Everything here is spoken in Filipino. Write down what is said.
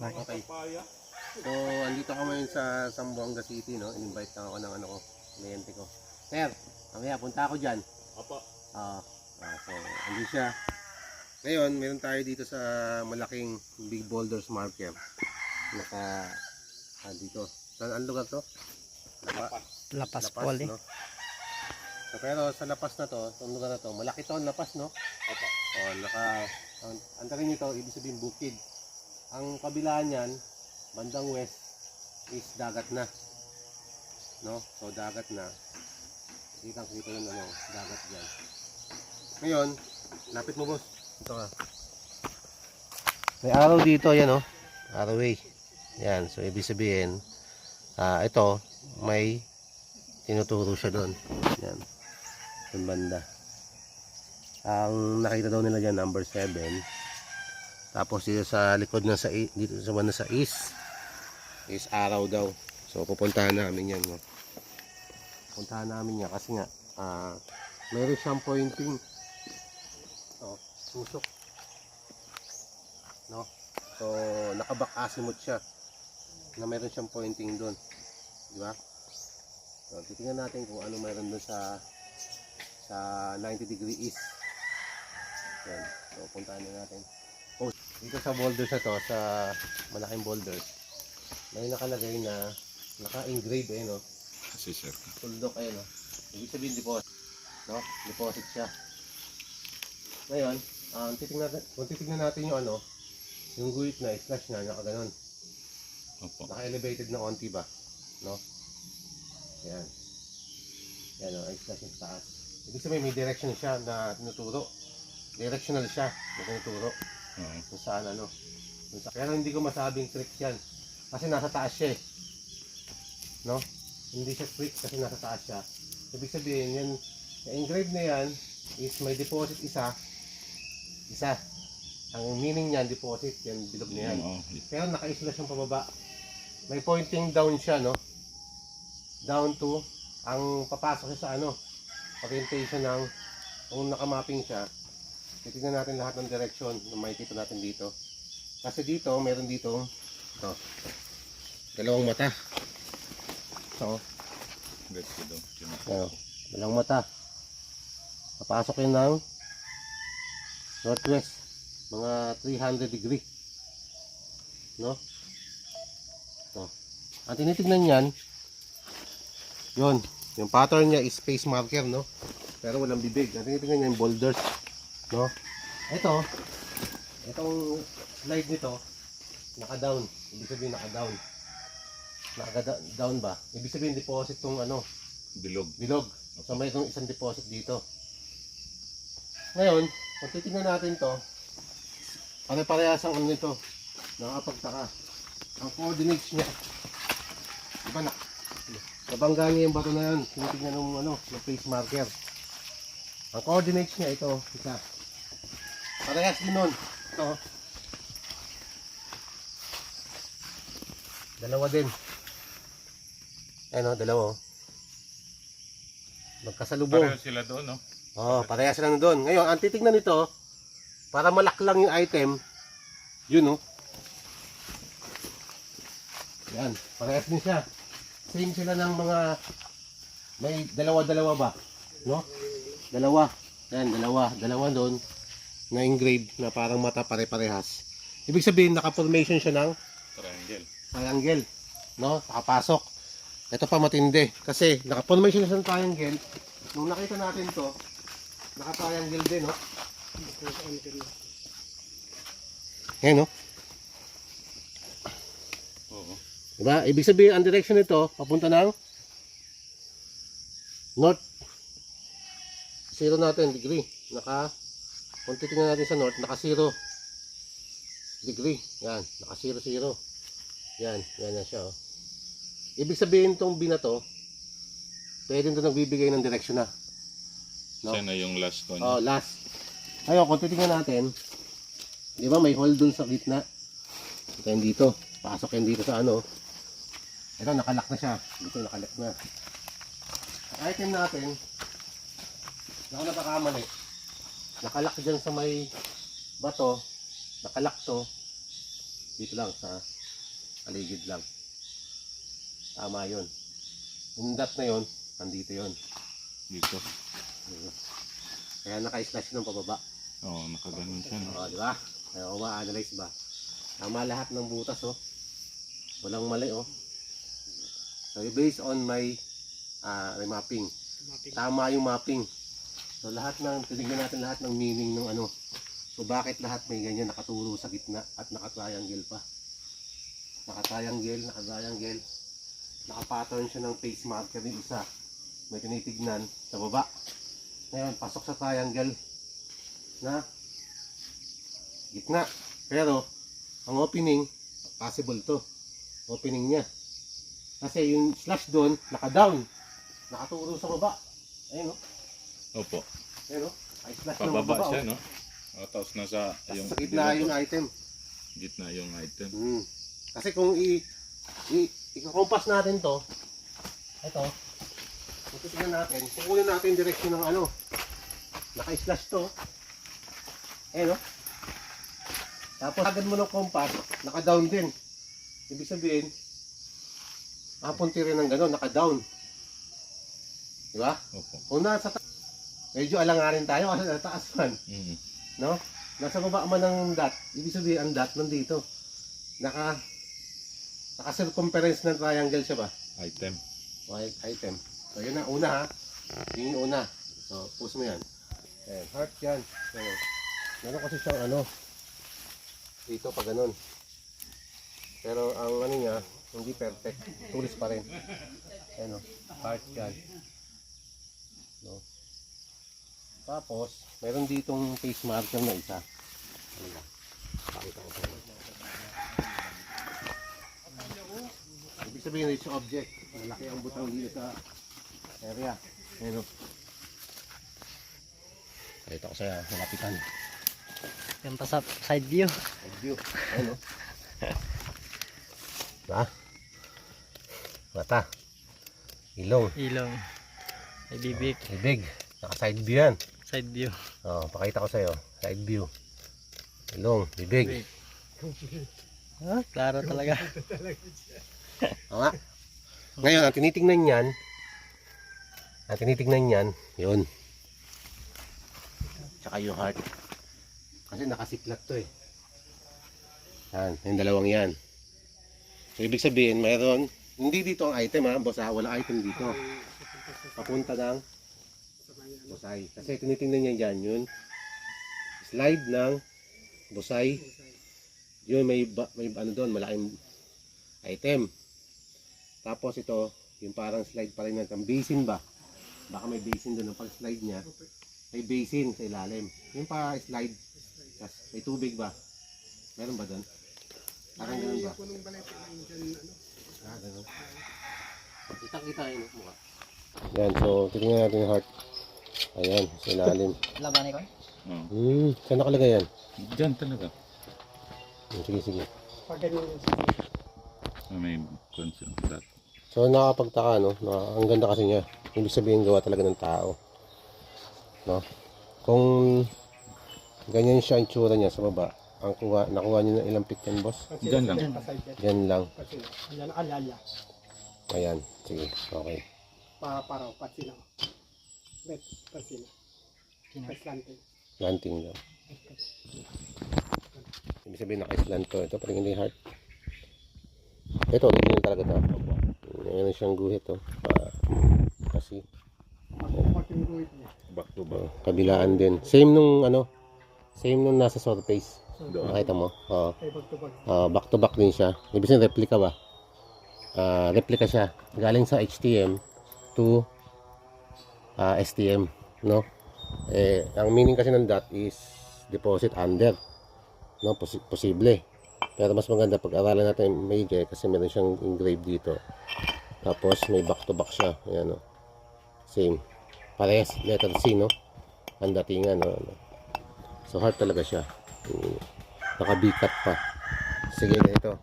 Okay. So, andito ako ngayon sa Zamboanga City, no? In-invite lang ako ng ano ko, kliyente ko. Sir, mamaya punta ako dyan. Apo. Ah, ah, so, andun siya. Ngayon, meron tayo dito sa malaking Big Boulders Marker. Naka, ah, dito. Saan ang lugar to? Lapa, Lapas, Lapas, Poli. no? So, pero sa lapas na to, itong lugar na to, malaki to ang lapas, no? Apo. Oh, naka, ang, ang tarin nito, ibig sabihin bukid. Ang kabila niyan, bandang west, is dagat na. No? So, dagat na. Kitang kita yung ano, dagat dyan. Ngayon, lapit mo boss. Ito ka. May araw dito, yan oh. Araway. Yan, so ibig sabihin, ah ito, may tinuturo siya doon. Yan. Doon banda. Ang nakita daw nila dyan, number 7. Tapos dito sa likod na sa dito sa banda sa east is araw daw. So pupuntahan namin yan. No? Puntahan namin yan kasi nga ah meron siyang pointing. Oh, susok. No? So nakabak asimot siya na meron siyang pointing doon. Di ba? So titingnan natin kung ano meron doon sa sa 90 degree east. Yan. So puntahan na natin. Dito sa boulders na to, sa malaking boulders, may nakalagay na naka-engrave eh, no? Kasi sir. Tuldok ayun, no? Ibig sabihin deposit, no? Deposit siya. Ngayon, um, titingnan, kung titingnan natin yung ano, yung guhit na, slash na, nakaganon. Opo. Naka-elevated na onti ba? No? Yan. Yan o, ay slash yung taas. Ibig sabihin may direction siya na tinuturo. Directional siya na tinuturo. Oo. Kung saan ano. Kung pero hindi ko masabing trick yan. Kasi nasa taas siya eh. No? Hindi siya trick kasi nasa taas siya. Ibig sabihin, yan, yung engrave na yan is may deposit isa. Isa. Ang meaning niyan, deposit, yan, bilog na yan. Oo. Pero naka-isla siyang pababa. May pointing down siya, no? Down to, ang papasok siya sa ano, orientation ng, kung nakamapping siya, titignan natin lahat ng direction na makikita natin dito. Kasi dito, meron dito, ito, dalawang mata. Yun. ano, dalawang mata. Papasok yun ng northwest, mga 300 degree. No? Ito. Ang tinitignan niyan, yun, yung pattern niya is space marker, no? Pero walang bibig. Ang tinitignan niya yung boulders, no? Ito, itong slide nito, naka-down. Ibig sabihin naka-down. Naka-down ba? Ibig sabihin deposit tong ano, Bilog. bilog. So mayroong isang deposit dito. Ngayon, kung titingnan natin to, pare-parehas ang ano nito. Nakakapagtaka. Ang coordinates niya. Diba na? Nabangga niya yung bato na yan. Tinitingnan ng ano, ng face marker. Ang coordinates niya ito, isa. Parehas din nun. Ito. Dalawa din. Ano, dalawa. oh. Magkasalubong. Pareho sila doon, no? Oo, oh, parehas sila doon. Ngayon, ang titignan nito, para malaklang yung item, yun oh. Yan, parehas din siya. Same sila ng mga, may dalawa-dalawa ba? No? Dalawa. Yan, dalawa. Dalawa doon na engrave na parang mata pare-parehas. Ibig sabihin, naka-formation siya ng Triangle. triangle. No? Nakapasok. Ito pa matindi. Kasi naka-formation siya ng triangle. Nung nakita natin to, naka-triangle din, no? Ayan, no? Oo. Diba? Ibig sabihin, ang direction nito, papunta ng north. Zero natin, degree. Naka, kung titingnan natin sa north, naka zero degree. Yan, naka zero zero. Yan, yan na siya, oh. Ibig sabihin itong binato, pwede ito nagbibigay ng direction na. No? Siya na yung last one. Oh, last. Ayun, kung titingnan natin, di ba may hole dun sa gitna? Ito yung dito. Pasok yan dito sa ano. Ito, nakalock na siya. Dito, nakalock na. Item natin, na ako nakakamali, nakalock dyan sa may bato, nakalock to, Dito lang sa aligid lang. Tama yun. Yung dot na yun, nandito yun. Dito. Kaya naka-slash ng pababa. Oo, nakaganon siya. No? Oo, di ba? Kaya ko ma-analyze ba? Tama lahat ng butas, oh. Walang mali, oh. So, based on my ah, remapping. Tama yung mapping. So, lahat ng, tinignan natin lahat ng meaning ng ano. So, bakit lahat may ganyan nakaturo sa gitna at naka-triangle pa? Naka-triangle, naka-triangle. Naka-pattern siya ng face marker yung isa. May tinitignan sa baba. Ngayon, pasok sa triangle na gitna. Pero, ang opening, possible to. Opening niya. Kasi yung slash doon, naka-down. Nakaturo sa baba. Ayun o. Opo. Ayun o. Ay slash ng Pababa baba. siya, oh. no? O, tapos nasa Tapos yung sa gitna yung item. gitna yung item. Hmm. Kasi kung i, i ikakompas natin to, ito, kung titignan natin, kukunin natin yung direksyon ng ano, naka-slash to, eh no? Tapos agad mo ng compass, naka-down din. Ibig sabihin, mapunti rin ng gano'n, naka-down. Di ba? Opo. Kung nasa medyo alanganin tayo kasi nasa taas man. Mm. No? Nasa baba man ng dot. Ibig sabihin, ang dot nandito. Naka, naka circumference ng triangle siya ba? Item. Okay, item. So, yun na, una ha. Yun yung una. So, push mo yan. Ayan, heart yan. Ayan. Meron kasi siyang ano, dito pa ganun. Pero ang ano niya, hindi perfect. Tulis pa rin. Ayan o, heart yan. No? Tapos, meron ditong face marker na isa. Ano. Ibig sabihin, rich object. Malaki ang butang dito sa area. Ayan o. Pakita ko sa'yo, malapitan. Yan pa sa side view. Side view. Ayan o. Diba? Mata. Ilong. Ilong. May bibig. Ibig. Naka-side view yan. Side view. Oh, pakita ko sa'yo. Side view. Ilong. Bibig. Ah, klaro talaga. Oo nga. Ngayon, ang tinitingnan niyan, ang tinitingnan niyan, yun. Tsaka yung heart. Kasi nakasiklat to eh. Yan, yung dalawang yan. So, ibig sabihin, mayroon, hindi dito ang item ha, boss ha, wala item dito. Papunta ng busay. Kasi tinitingnan niya dyan, yun. Slide ng busay. Yun, may, may ano doon, malaking item. Tapos ito, yung parang slide pa rin ang basin ba? Baka may basin doon, ang pag-slide niya, may basin sa ilalim. Yung pa slide, tas may tubig ba? Meron ba doon? Parang ganun ba? Ah, ganun. Kita-kita yun mukha. Yan, so tingnan natin yung heart. Ayan, sa ilalim. Laban ko. Oh. Hmm, saan nakalagay yan? Diyan talaga. Hmm, Sige, sige. Ah, may consent that. So nakakapagtaka no, na ang ganda kasi niya. Ibig sabihin gawa talaga ng tao. No? Kung ganyan siya ang tsura niya sa baba, ang kuha, nakuha niyo ng ilang pick yan, boss? Diyan lang. Yan lang. Yan alala. Ayan, sige, okay. Para paraw pasila. Bet pasila. Paslante. Planting lang. Ibig sabihin naka-slant to. Ito parang hindi heart. Ito, ganyan talaga to. Ngayon siyang guhit to. Ah, kasi. Back to back. oh, kabilaan din. Same nung ano, same nung nasa surface. Doon. Nakita mo? Oo. Back to back. Ah, back to back din siya. Ibig sabihin replica ba? Ah, replica siya. Galing sa HTM to ah, STM, no? Eh, ang meaning kasi ng dot is deposit under. No, Posi- posible. Pero mas maganda pag-aralan natin yung major kasi meron siyang engraved dito. Tapos may back to back siya. Ayan, no? Same. Parehas, letter C, no? Ang datingan, no? So hard talaga siya. Naka-B-cut pa. Sige, ganito.